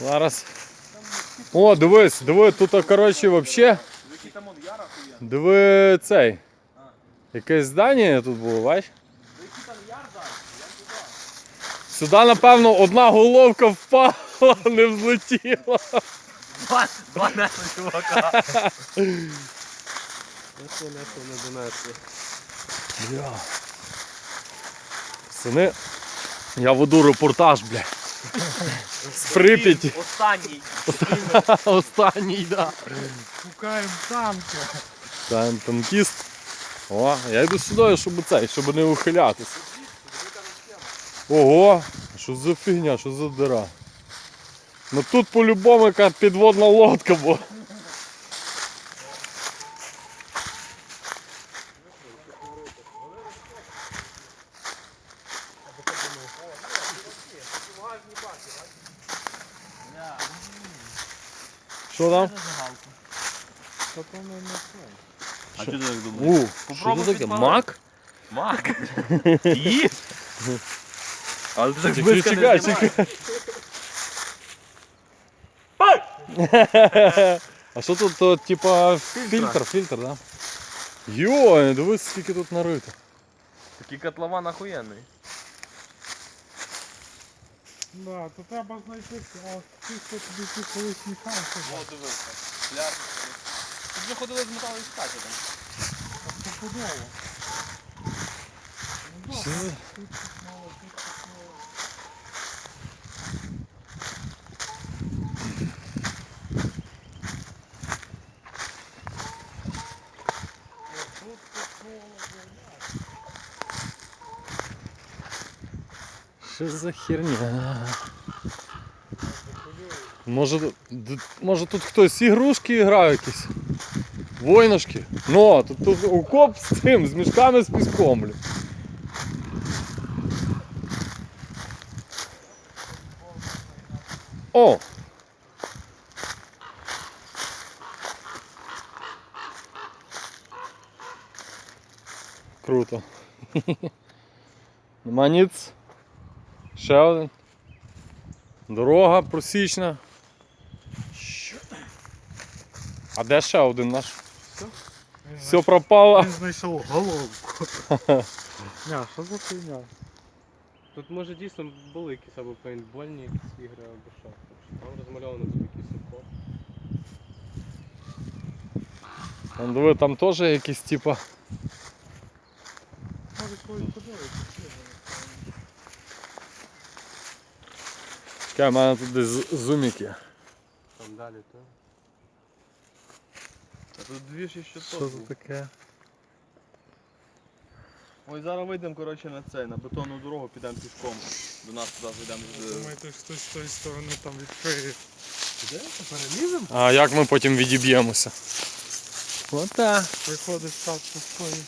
Зараз. О, дивись, диви, тут, коротше, хуя? Диви цей. Якесь здання тут було, туди. Сюди, напевно, одна головка впала, не взлетіла. Два, два несли, чувака. Несли, несли, не донесли. Бля. Пацани, я веду репортаж, бля. З Прип'яті. Останній. Останній, да. Шукаємо танка. Там танкіст. О, я йду сюди, щоб цей, щоб не ухилятися. Ого, що за фігня, що за дира. Ну тут по-любому яка підводна лодка була. Що там? Та то не не це. А що ти так думаєш? У, що Попробуй це таке? підмагати. Мак? Мак. Їсть. Але ти так Чекай, близько чекай, не знімаєш. чекай. А що тут, то, типа, фільтр, фільтр, да? Йой, дивись, скільки тут нарито. Такий котлован охуєнний. Да, то треба знайти, а ті, хто тобі ті колись мішався, О, дивися. Пляшечки. Тут вже ходили з металу іскати там. стопудово. Ну, Що добре, тут щось мало, тут щось мало. О, тут такого, блядь. Що за херня? Може, може тут хтось ігрушки грає якісь? Войнушки? Ну, тут, тут окоп з цим, з мішками з піском, блін. О! Круто. Нема. Ще один. Дорога просічна. А де ще один наш? Він Все пропало. Він знайшов головку. Ня, що за хуйня? Тут може дійсно були якісь або пейнтбольні якісь ігри, або що. Тому що Там розмальовано тут якийсь сухо. Там диви, там теж якісь типа. Чекай, у мене тут десь з- зуміки. Там далі, то. А тут дві ще що Що це таке? Ой, зараз вийдемо, коротше, на цей, на бетонну дорогу, підемо пішком. До нас туди зайдемо. з- Думаєте, що хтось з тої сторони там відкриє. Переліземо? А як ми потім відіб'ємося? Ота. Приходить став з тої